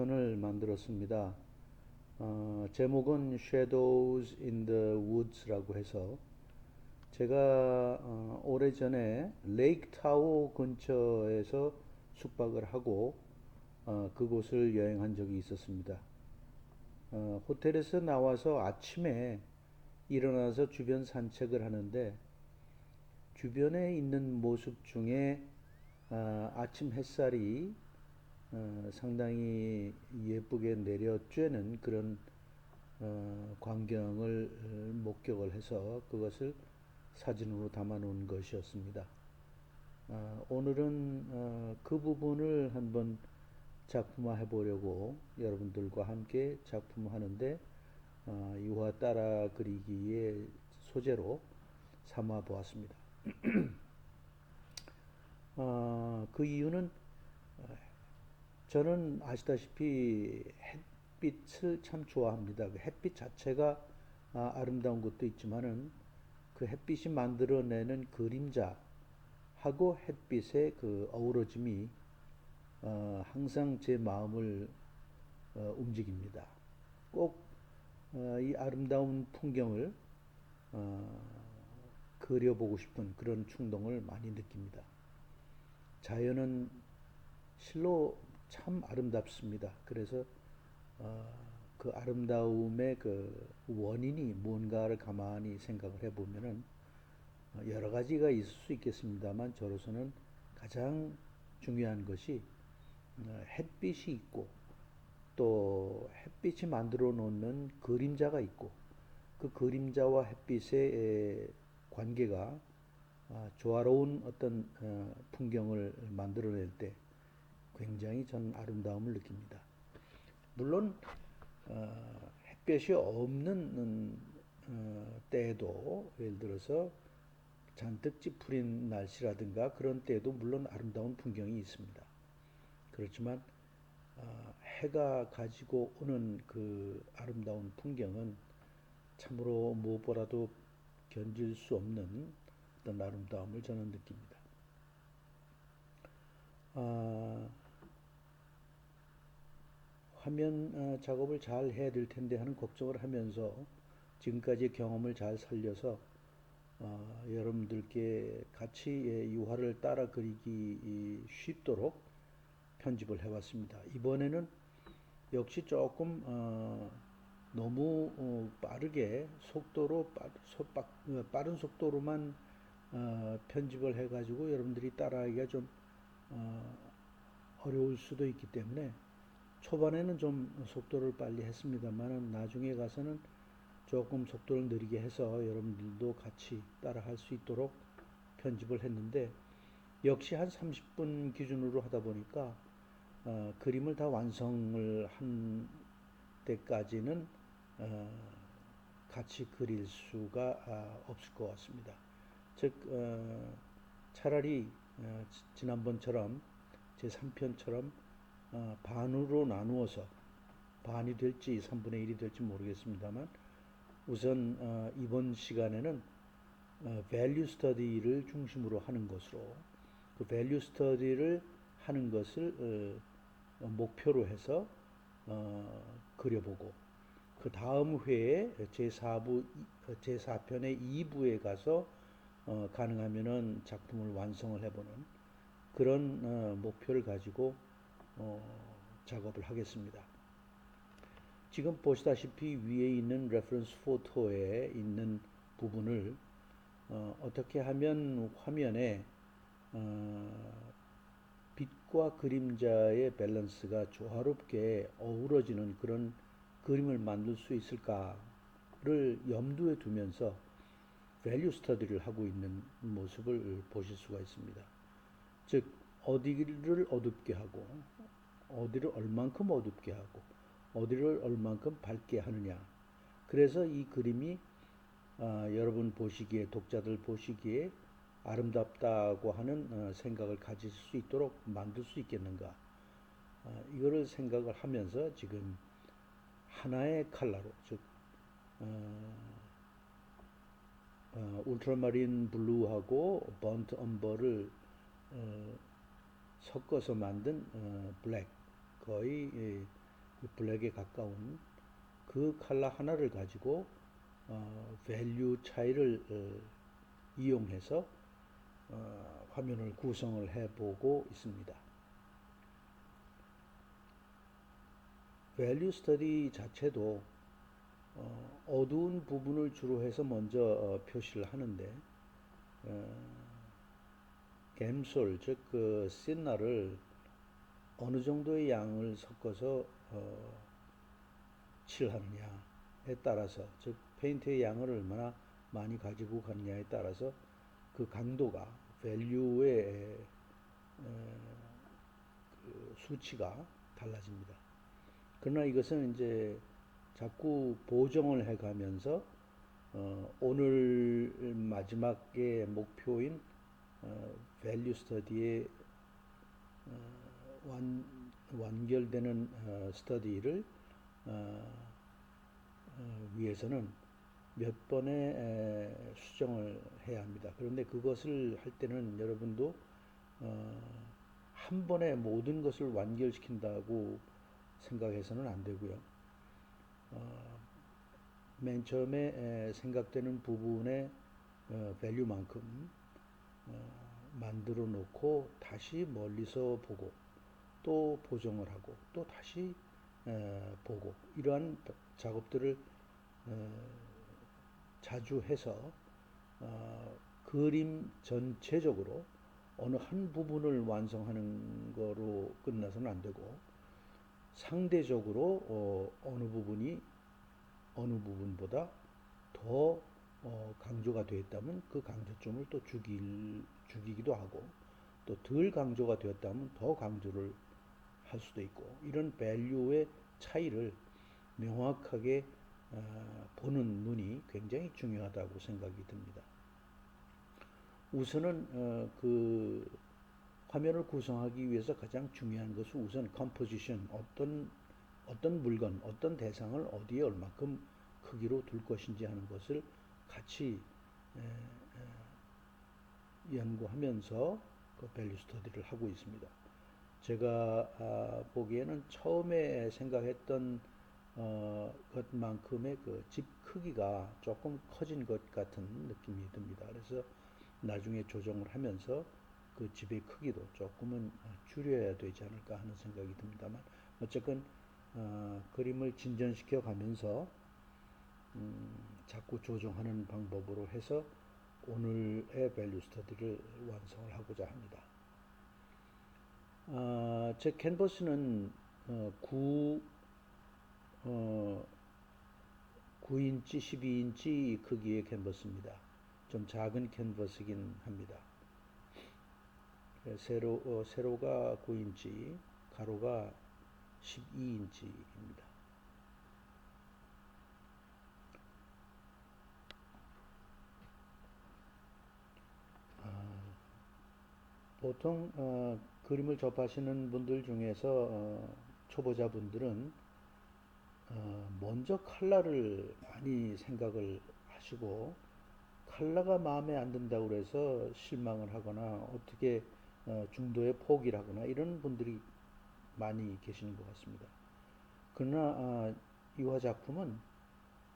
제4편을 만들었습니다. 어, 제목은 Shadows in the Woods라고 해서 제가 어, 오래전에 레이크 타워 근처에서 숙박을 하고 어, 그곳을 여행한 적이 있었습니다. 어, 호텔에서 나와서 아침에 일어나서 주변 산책을 하는데 주변에 있는 모습 중에 아, 아침 햇살이 어, 상당히 예쁘게 내려쬐는 그런 어, 광경을 어, 목격을 해서 그것을 사진으로 담아 놓은 것이었습니다. 아, 오늘은 어, 그 부분을 한번 작품화해 보려고 여러분들과 함께 작품하는데 어, 유화 따라 그리기의 소재로 삼아 보았습니다. 어, 그 이유는 어, 저는 아시다시피 햇빛을 참 좋아합니다. 그 햇빛 자체가 아, 아름다운 것도 있지만은 그 햇빛이 만들어내는 그림자하고 햇빛의 그 어우러짐이 어, 항상 제 마음을 어, 움직입니다. 꼭 어, 이 아름다운 풍경을 어, 그려보고 싶은 그런 충동을 많이 느낍니다. 자연은 실로 참 아름답습니다. 그래서 어, 그 아름다움의 그 원인이 뭔가를 가만히 생각을 해보면은 어, 여러 가지가 있을 수 있겠습니다만 저로서는 가장 중요한 것이 어, 햇빛이 있고 또 햇빛이 만들어 놓는 그림자가 있고 그 그림자와 햇빛의 관계가 아, 조화로운 어떤 어, 풍경을 만들어낼 때 굉장히 전 아름다움을 느낍니다. 물론 어, 햇볕이 없는 어, 때에도 예를 들어서 잔뜩 찌푸린 날씨라든가 그런 때에도 물론 아름다운 풍경이 있습니다. 그렇지만 어, 해가 가지고 오는 그 아름다운 풍경은 참으로 무엇보다도 견딜 수 없는 어떤 아름다움을 저는 느낍니다. 아, 화면 어, 작업을 잘 해야 될 텐데 하는 걱정을 하면서 지금까지의 경험을 잘 살려서 어, 여러분들께 같이 예, 유화를 따라 그리기 쉽도록 편집을 해봤습니다. 이번에는 역시 조금 어, 너무 어, 빠르게 속도로 빠, 소, 빠, 어, 빠른 속도로만 어, 편집을 해가지고 여러분들이 따라하기가 좀 어, 어려울 수도 있기 때문에 초반에는 좀 속도를 빨리 했습니다만 나중에 가서는 조금 속도를 느리게 해서 여러분들도 같이 따라 할 수 있도록 편집을 했는데 역시 한 30분 기준으로 하다 보니까 어, 그림을 다 완성을 한 때까지는 어, 같이 그릴 수가 아, 없을 것 같습니다. 즉 어, 차라리 어, 지난번처럼 제 3편처럼 어, 반으로 나누어서 반이 될지 3분의 1이 될지 모르겠습니다만 우선 어, 이번 시간에는 어, value study를 중심으로 하는 것으로 그 value study를 하는 것을 어, 목표로 해서 어, 그려보고 그 다음 회에 제4부 제4편의 2부에 가서 어, 가능하면은 작품을 완성을 해보는 그런 어, 목표를 가지고 어, 작업을 하겠습니다. 지금 보시다시피 위에 있는 레퍼런스 포토에 있는 부분을 어, 떻게 하면 화면에 어, 빛과 그림자의 밸런스가 조화롭게 어우러지는 그런 그림을 만들 수 있을까를 염두에 두면서 밸류 스터디를 하고 있는 모습을 보실 수가 있습니다. 즉 어디를 어둡게 하고 어디를 얼만큼 어둡게 하고 어디를 얼만큼 밝게 하느냐. 그래서 이 그림이 어, 여러분 보시기에 독자들 보시기에 아름답다고 하는 어, 생각을 가질 수 있도록 만들 수 있겠는가. 어, 이거를 생각을 하면서 지금 하나의 컬러로 즉 어, 어, 울트라마린 블루하고 번트 엄버를 어, 섞어서 만든 어, 블랙 거의 예, 그 블랙에 가까운 그 컬러 하나를 가지고 어, 밸류 차이를 어, 이용해서 어, 화면을 구성을 해보고 있습니다. 밸류 스터디 자체도 어, 어두운 부분을 주로 해서 먼저 어, 표시를 하는데 어, 갬솔 즉그 신나를 어느 정도의 양을 섞어서 어, 칠하느냐에 따라서 즉 페인트의 양을 얼마나 많이 가지고 가느냐에 따라서 그 강도가 밸류의 그 수치가 달라집니다. 그러나 이것은 이제 자꾸 보정을 해가면서 어, 오늘 마지막의 목표인 어, 밸류 스터디의 어, 완, 완결되는 어, 스터디를 어, 어, 위해서는 몇 번의 에, 수정을 해야 합니다. 그런데 그것을 할 때는 여러분도 어, 한 번에 모든 것을 완결시킨다고 생각해서는 안 되고요. 어, 맨 처음에 에, 생각되는 부분의 어, 밸류만큼 어, 만들어 놓고 다시 멀리서 보고 또 보정을 하고 또 다시 에, 보고 이러한 작업들을 에, 자주 해서 어, 그림 전체적으로 어느 한 부분을 완성하는 거로 끝나서는 안 되고 상대적으로 어, 어느 부분이 어느 부분보다 더 어, 강조가 되었다면 그 강조점을 또 죽일, 죽이기도 하고 또 덜 강조가 되었다면 더 강조를 할 수도 있고 이런 밸류의 차이를 명확하게 어, 보는 눈이 굉장히 중요하다고 생각이 듭니다. 우선은 어, 그 화면을 구성하기 위해서 가장 중요한 것은 우선 컴포지션 어떤 어떤 물건, 어떤 대상을 어디에 얼마큼 크기로 둘 것인지 하는 것을 같이 연구하면서 그 밸류 스터디를 하고 있습니다. 제가 아, 보기에는 처음에 생각했던 어, 것만큼의 그 집 크기가 조금 커진 것 같은 느낌이 듭니다. 그래서 나중에 조정을 하면서 그 집의 크기도 조금은 줄여야 되지 않을까 하는 생각이 듭니다만 어쨌건 어, 그림을 진전시켜 가면서 음, 자꾸 조정하는 방법으로 해서 오늘의 밸류 스터디를 완성을 하고자 합니다. 아, 제 캔버스는 어, 9, 어, 9인치, 12인치 크기의 캔버스입니다. 좀 작은 캔버스긴 합니다. 세로, 어, 세로가 9인치, 가로가 12인치입니다. 보통 어, 그림을 접하시는 분들 중에서 어, 초보자분들은 어, 먼저 컬러를 많이 생각을 하시고 컬러가 마음에 안 든다고 그래서 실망을 하거나 어떻게 어, 중도에 포기를 하거나 이런 분들이 많이 계시는 것 같습니다. 그러나 어, 이화 작품은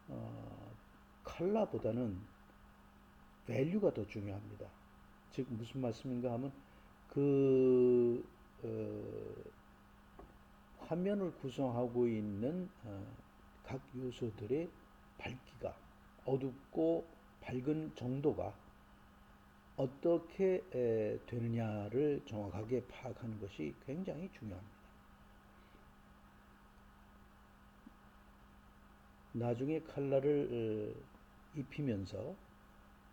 어, 컬러보다는 밸류가 더 중요합니다. 즉 무슨 말씀인가 하면 그 어, 화면을 구성하고 있는 어, 각 요소들의 밝기가 어둡고 밝은 정도가 어떻게 에, 되느냐를 정확하게 파악하는 것이 굉장히 중요합니다. 나중에 컬러를 어, 입히면서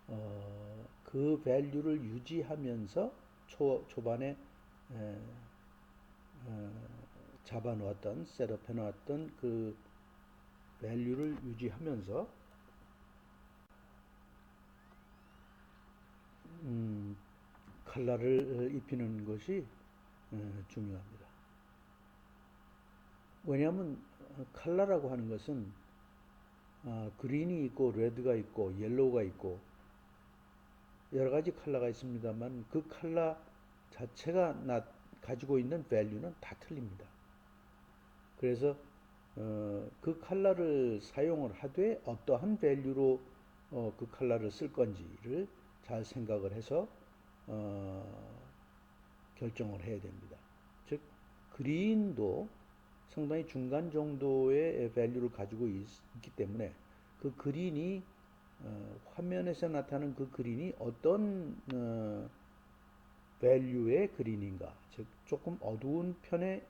어, 그 밸류를 유지하면서 초, 초반에 에, 어, 잡아놓았던 셋업 해놓았던 그 밸류를 유지하면서 음, 컬러를 입히는 것이 에, 중요합니다. 왜냐하면 컬러라고 하는 것은 아, 그린이 있고 레드가 있고 옐로우가 있고 여러 가지 컬러가 있습니다만 그 컬러 자체가 나 가지고 있는 value는 다 틀립니다. 그래서 어, 그 컬러를 사용을 하되 어떠한 value로 어, 그 컬러를 쓸 건지를 잘 생각을 해서 어, 결정을 해야 됩니다. 즉 그린도 상당히 중간 정도의 value를 가지고 있, 기 때문에 그 그린이 어, 화면에서 나타나는 그 그린이 어떤 어, value의 그린인가, 즉 조금 어두운 편의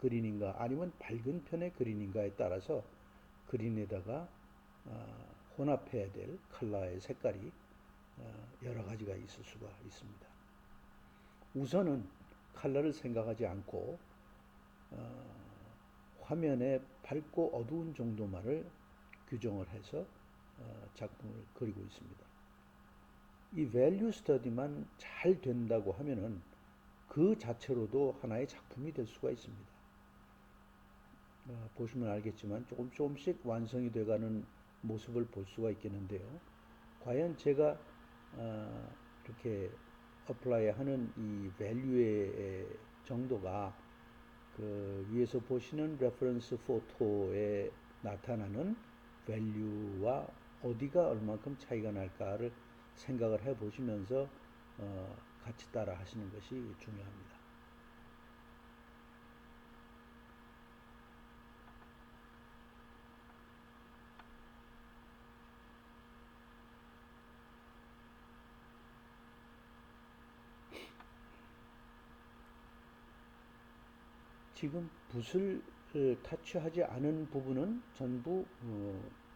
그린인가, 아니면 밝은 편의 그린인가에 따라서 그린에다가 어, 혼합해야 될 컬러의 색깔이 어, 여러 가지가 있을 수가 있습니다. 우선은 컬러를 생각하지 않고 어, 화면에 밝고 어두운 정도만을 규정을 해서 어, 작품을 그리고 있습니다. 이 value study만 잘 된다고 하면은 그 자체로도 하나의 작품이 될 수가 있습니다. 어, 보시면 알겠지만 조금 조금씩 완성이 돼가는 모습을 볼 수가 있겠는데요. 과연 제가 어, 이렇게 어플라이 하는 이 value의 정도가 그 위에서 보시는 레퍼런스 포토에 나타나는 value와 어디가 얼만큼 차이가 날까를 생각을 해 보시면서 어, 같이 따라 하시는 것이 중요합니다. 지금 붓을 어, 타치하지 않은 부분은 전부 어,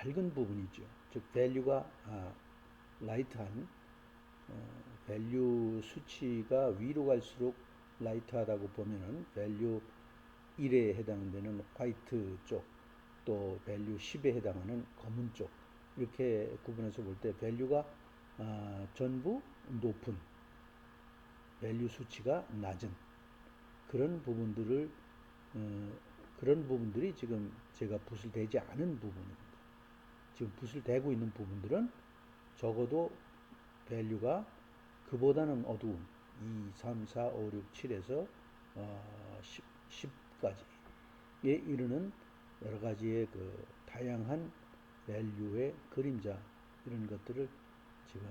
밝은 부분이죠. 즉 value가 아, 라이트한 어, value 수치가 위로 갈수록 라이트하다고 보면은 value 1에 해당되는 화이트 쪽, 또 value 10에 해당하는 검은 쪽 이렇게 구분해서 볼 때 value가 아, 전부 높은 value 수치가 낮은 그런 부분들을 어, 그런 부분들이 지금 제가 대지 않은 부분입니다. 지금 붓을 대고 있는 부분들은 적어도 밸류가 그보다는 어두운 2, 3, 4, 5, 6, 7에서 어, 10, 10 까지에 이르는 여러 가지의 그 다양한 밸류의 그림자 이런 것들을 지금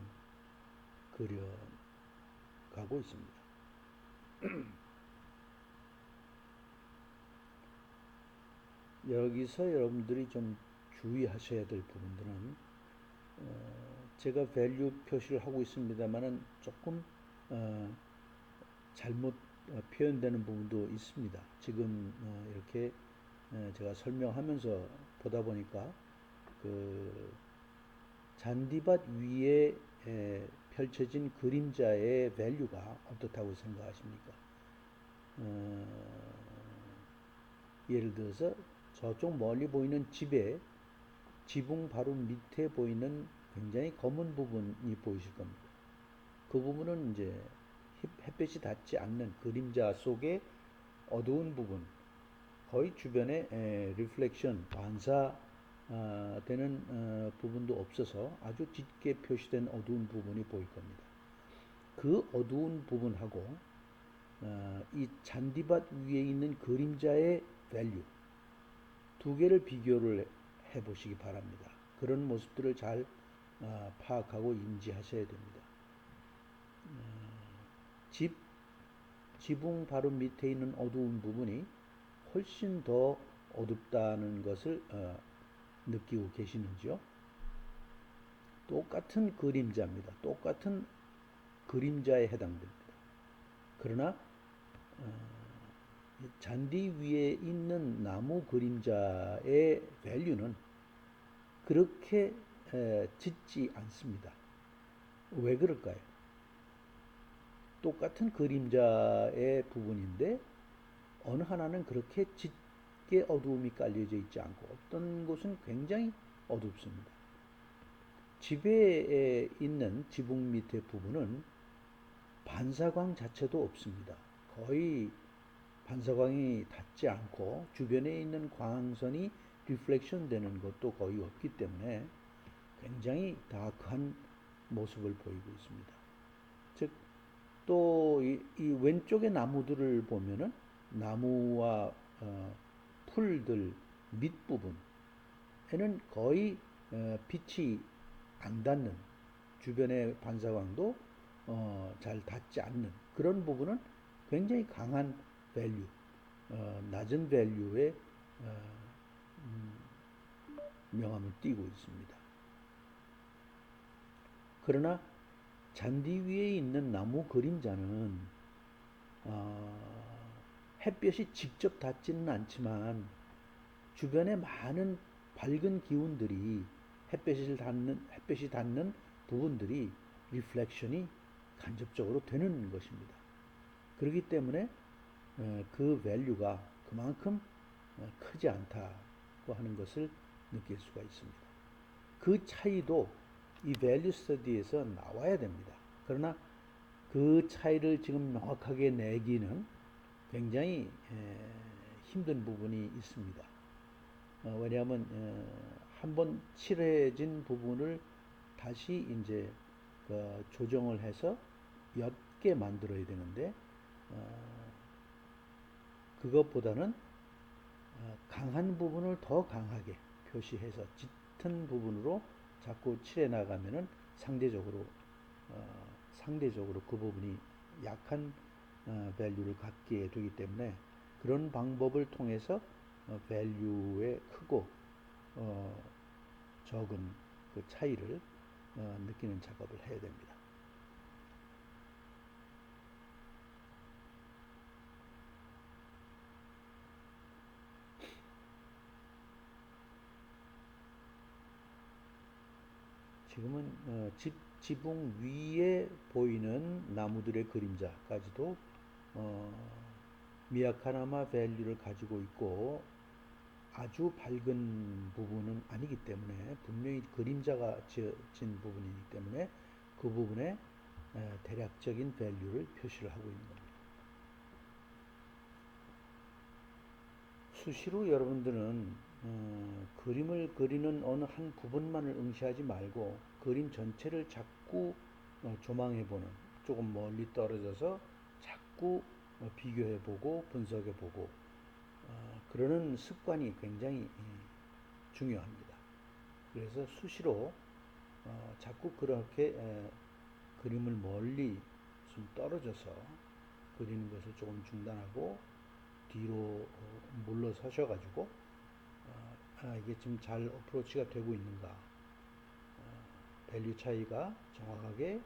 그려가고 있습니다. 여기서 여러분들이 좀 주의하셔야 될 부분들은 어, 제가 밸류 표시를 하고 있습니다만은 조금 어, 잘못 어, 표현되는 부분도 있습니다. 지금 어, 이렇게 어, 제가 설명하면서 보다 보니까 그 잔디밭 위에 에, 펼쳐진 그림자의 밸류가 어떻다고 생각하십니까? 어, 예를 들어서 저쪽 멀리 보이는 집에 지붕 바로 밑에 보이는 굉장히 검은 부분이 보이실 겁니다. 그 부분은 이제 햇빛이 닿지 않는 그림자 속의 어두운 부분, 거의 주변에 에, 리플렉션, 반사되는 어, 부분도 없어서 아주 짙게 표시된 어두운 부분이 보일 겁니다. 그 어두운 부분하고 어, 이 잔디밭 위에 있는 그림자의 밸류 두 개를 비교를 해 보시기 바랍니다. 그런 모습들을 잘 어, 파악하고 인지하셔야 됩니다. 어, 집 지붕 바로 밑에 있는 어두운 부분이 훨씬 더 어둡다는 것을 어, 느끼고 계시는지요? 똑같은 그림자입니다. 똑같은 그림자에 해당됩니다. 그러나 잔디 위에 있는 나무 그림자의 밸류는 그렇게 짙지 않습니다. 왜 그럴까요? 똑같은 그림자의 부분인데 어느 하나는 그렇게 짙게 어두움이 깔려져 있지 않고 어떤 곳은 굉장히 어둡습니다. 집에 있는 지붕 밑에 부분은 반사광 자체도 없습니다. 거의 반사광이 닿지 않고 주변에 있는 광선이 리플렉션 되는 것도 거의 없기 때문에 굉장히 다크한 모습을 보이고 있습니다. 즉또이 왼쪽의 나무들을 보면은 나무와 어, 풀들 밑부분에는 거의 어, 빛이 안 닿는 주변의 반사광도 어, 잘 닿지 않는 그런 부분은 굉장히 강한 밸류, 어, 낮은 밸류의 어, 음, 명암을 띠고 있습니다. 그러나 잔디 위에 있는 나무 그림자는 어, 햇볕이 직접 닿지는 않지만 주변에 많은 밝은 기운들이 햇볕을 닿는 햇볕이 닿는 부분들이 리플렉션이 간접적으로 되는 것입니다. 그렇기 때문에 어, 그 밸류가 그만큼 어, 크지 않다고 하는 것을 느낄 수가 있습니다. 그 차이도 이 밸류 스터디에서 나와야 됩니다. 그러나 그 차이를 지금 명확하게 내기는 굉장히 힘든 부분이 있습니다. 어, 왜냐하면 한번 칠해진 부분을 다시 이제 그 조정을 해서 옅게 만들어야 되는데 어, 그것보다는 어, 강한 부분을 더 강하게 표시해서 짙은 부분으로 자꾸 칠해 나가면은 상대적으로 어, 상대적으로 그 부분이 약한 어, 밸류를 갖게 되기 때문에 그런 방법을 통해서 어, 밸류의 크고 어, 적은 그 차이를 어, 느끼는 작업을 해야 됩니다. 지금은 어, 집, 지붕 위에 보이는 나무들의 그림자까지도 어, 미약하나마 밸류를 가지고 있고 아주 밝은 부분은 아니기 때문에 분명히 그림자가 지어진 부분이기 때문에 그 부분에 에, 대략적인 밸류를 표시를 하고 있는 겁니다. 수시로 여러분들은 어, 그림을 그리는 어느 한 부분만을 응시하지 말고 그림 전체를 자꾸 어, 조망해보는 조금 멀리 떨어져서 자꾸 어, 비교해보고 분석해보고 어, 그러는 습관이 굉장히 예, 중요합니다. 그래서 수시로 어, 자꾸 그렇게 에, 그림을 멀리 좀 떨어져서 그리는 것을 조금 중단하고 뒤로 어, 물러서셔가지고 어, 아, 이게 지금 잘 어프로치가 되고 있는가 어, 밸류 차이가 정확하게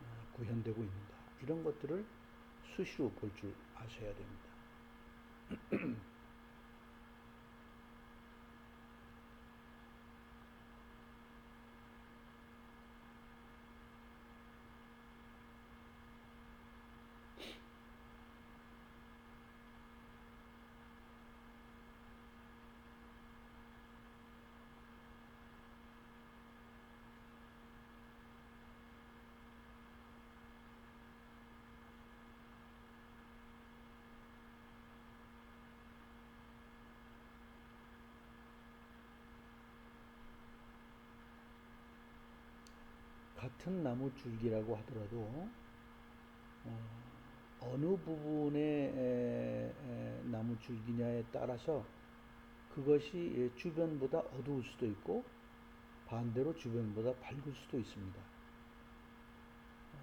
어, 구현되고 있는가 이런 것들을 수시로 볼 줄 아셔야 됩니다. 같은 나무 줄기라고 하더라도 어, 느 부분의 나무 줄기냐에 따라서 그것이 주변보다 어두울 수도 있고 반대로 주변보다 밝을 수도 있습니다. 어,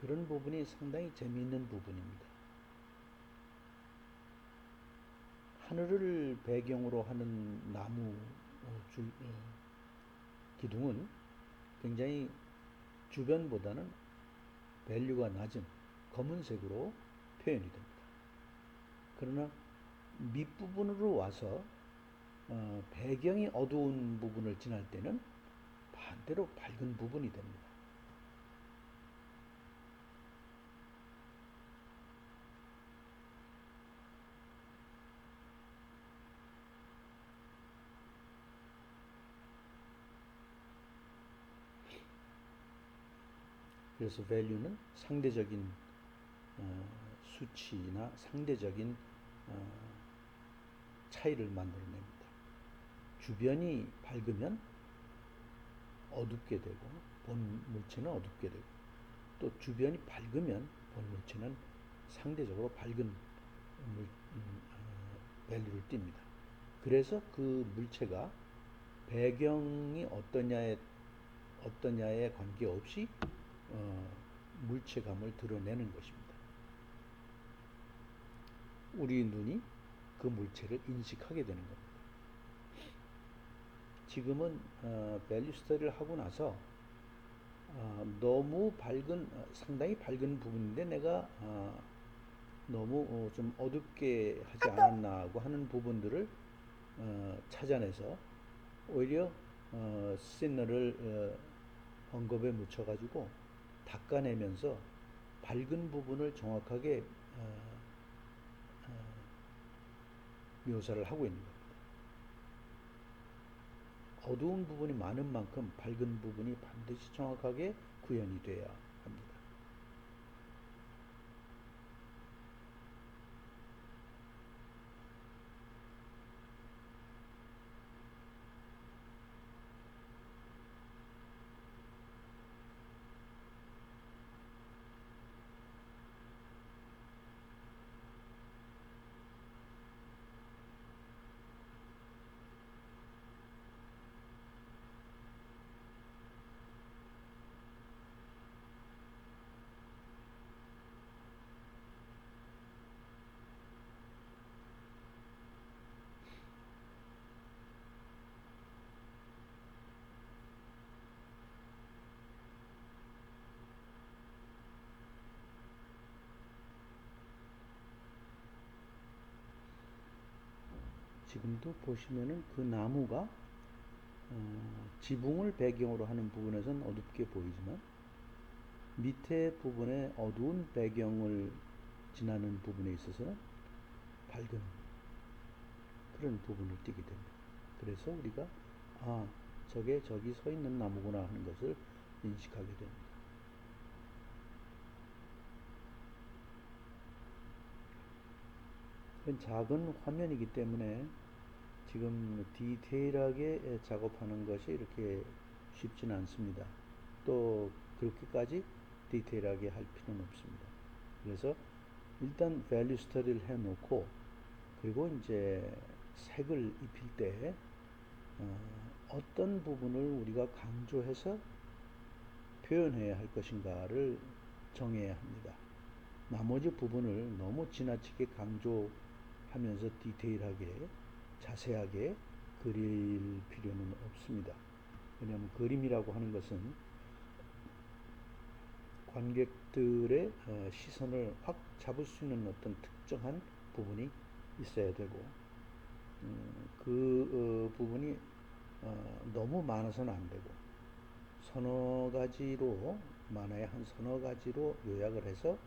그런 부분이 상당히 재미있는 부분입니다. 하늘을 배경으로 하는 나무 어, 줄, 어, 기둥은 굉장히 주변보다는 밸류가 낮은 검은색으로 표현이 됩니다. 그러나 밑부분으로 와서 어, 배경이 어두운 부분을 지날 때는 반대로 밝은 부분이 됩니다. 그래서 value는 상대적인 어, 수치나 상대적인 어, 차이를 만들어냅니다. 주변이 밝으면 어둡게 되고 본 물체는 어둡게 되고 또 주변이 밝으면 본 물체는 상대적으로 밝은 물, 음, 어, 밸류를 띱니다. 그래서 그 물체가 배경이 어떠냐에 어떠냐에 관계없이 어, 물체감을 드러내는 것입니다. 우리 눈이 그 물체를 인식하게 되는 겁니다. 지금은 어, 밸류 스터디를 하고 나서 어, 너무 밝은 어, 상당히 밝은 부분인데 내가 어, 너무 어, 좀 어둡게 하지 않았나고 하는 부분들을 어, 찾아내서 오히려 어, 시너를 어, 언급에 묻혀가지고 닦아내면서 밝은 부분을 정확하게 어, 어, 묘사를 하고 있는 겁니다. 어두운 부분이 많은 만큼 밝은 부분이 반드시 정확하게 구현이 돼야 합니다. 지금도 보시면은 그 나무가 어, 지붕을 배경으로 하는 부분에서는 어둡게 보이지만 밑에 부분에 어두운 배경을 지나는 부분에 있어서는 밝은 그런 부분을 띄게 됩니다. 그래서 우리가 아 저게 저기 서 있는 나무구나 하는 것을 인식하게 됩니다. 작은 화면이기 때문에 지금 디테일하게 작업하는 것이 이렇게 쉽지는 않습니다. 또 그렇게까지 디테일하게 할 필요는 없습니다. 그래서 일단 밸류 스터디를 해 놓고 그리고 이제 색을 입힐 때 어, 떤 부분을 우리가 강조해서 표현해야 할 것인가를 정해야 합니다. 나머지 부분을 너무 지나치게 강조하면서 디테일하게 자세하게 그릴 필요는 없습니다. 왜냐하면 그림이라고 하는 것은 관객들의 어, 시선을 확 잡을 수 있는 어떤 특정한 부분이 있어야 되고 음, 그 어, 부분이 어, 너무 많아서는 안 되고 서너 가지로 만화의 한 서너 가지로 요약을 해서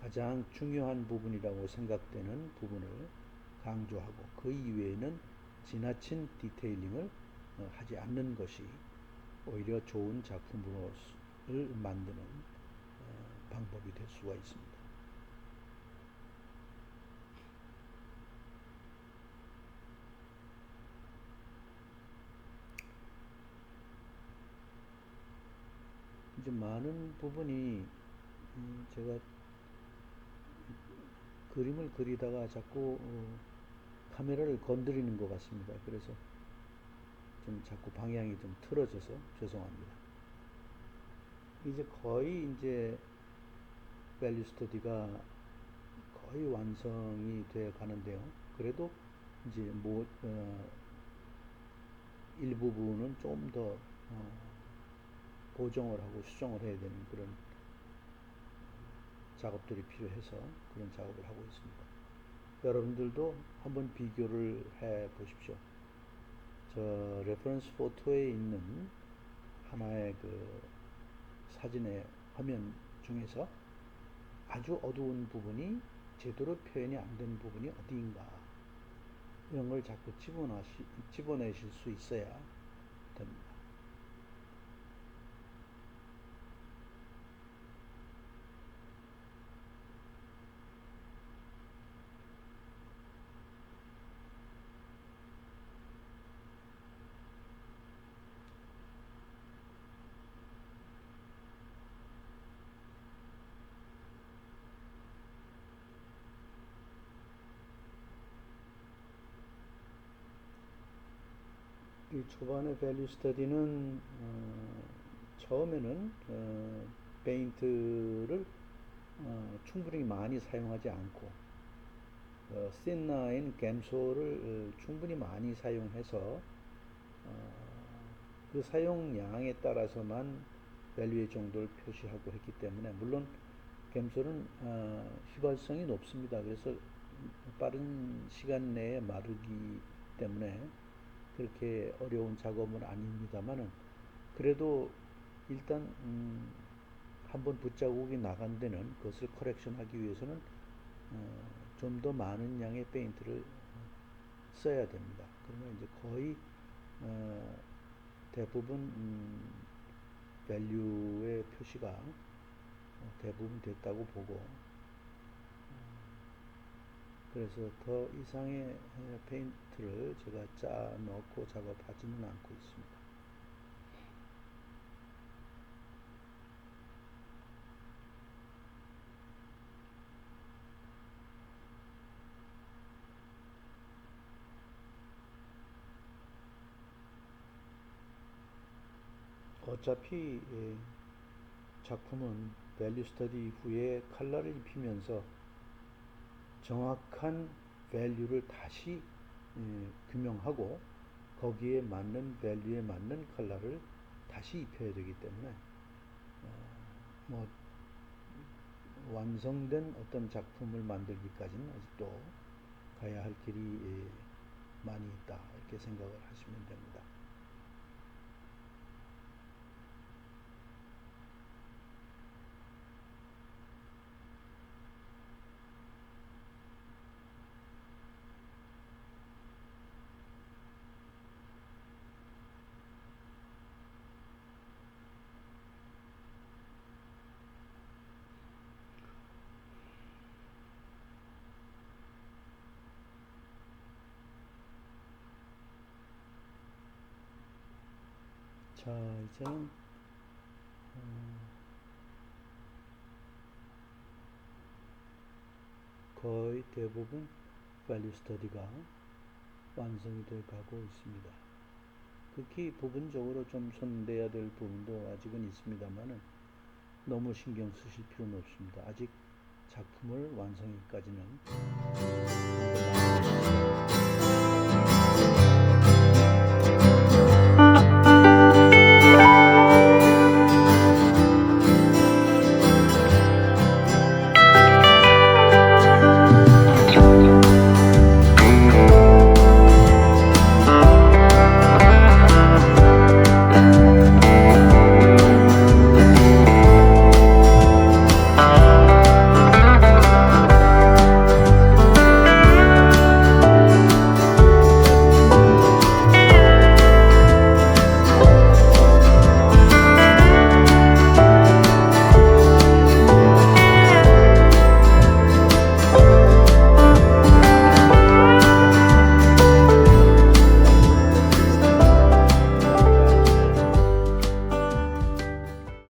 가장 중요한 부분이라고 생각되는 부분을 강조하고 그 이외에는 지나친 디테일링을 어, 하지 않는 것이 오히려 좋은 작품을 만드는 어, 방법이 될 수가 있습니다. 이제 많은 부분이 음 제가 그림을 그리다가 자꾸 어 카메라를 건드리는 것 같습니다. 그래서 좀 자꾸 방향이 좀 틀어져서 죄송합니다. 이제 거의 이제 밸류 스터디가 거의 완성이 되어 가는데요. 그래도 이제 뭐 어, 일부분은 좀 더 어, 보정을 하고 수정을 해야 되는 그런 작업들이 필요해서 그런 작업을 하고 있습니다. 여러분들도 한번 비교를 해 보십시오. 저 레퍼런스 포토에 있는 하나의 그 사진의 화면 중에서 아주 어두운 부분이 제대로 표현이 안 된 부분이 어디인가 이런 걸 자꾸 집어내실 수 있어야 이 초반에 밸류 스터디는 어, 처음에는 어, 페인트를 어, 충분히 많이 사용하지 않고 어, 씬라인 갬소를 어, 충분히 많이 사용해서 어, 그 사용량에 따라서만 밸류의 정도를 표시하고 했기 때문에 물론 갬소는 어, 휘발성이 높습니다. 그래서 빠른 시간 내에 마르기 때문에 그렇게 어려운 작업은 아닙니다만은 그래도 일단 음, 한번 붓자국이 나간 데는 그것을 커렉션하기 위해서는 어, 좀더 많은 양의 페인트를 써야 됩니다. 그러면 이제 거의 어, 대부분 음, 밸류의 표시가 어, 대부분 됐다고 보고 어, 그래서 더 이상의 에, 페인트를 제가 짜 넣고 작업하지는 않고 있습니다. 어차피 예, 작품은 밸류 스터디 후에 컬러를 입히면서 정확한 밸류를 다시 예, 규명하고 거기에 맞는 밸류에 맞는 컬러를 다시 입혀야 되기 때문에 어, 뭐 완성된 어떤 작품을 만들기까지는 아직도 가야 할 길이 예, 많이 있다 이렇게 생각을 하시면 됩니다. 자, 이제는 어, 거의 대부분 밸류 스터디가 완성이 돼 가고 있습니다. 극히 부분적으로 좀 손대야 될 부분도 아직은 있습니다만은 너무 신경 쓰실 필요는 없습니다. 아직 작품을 시간이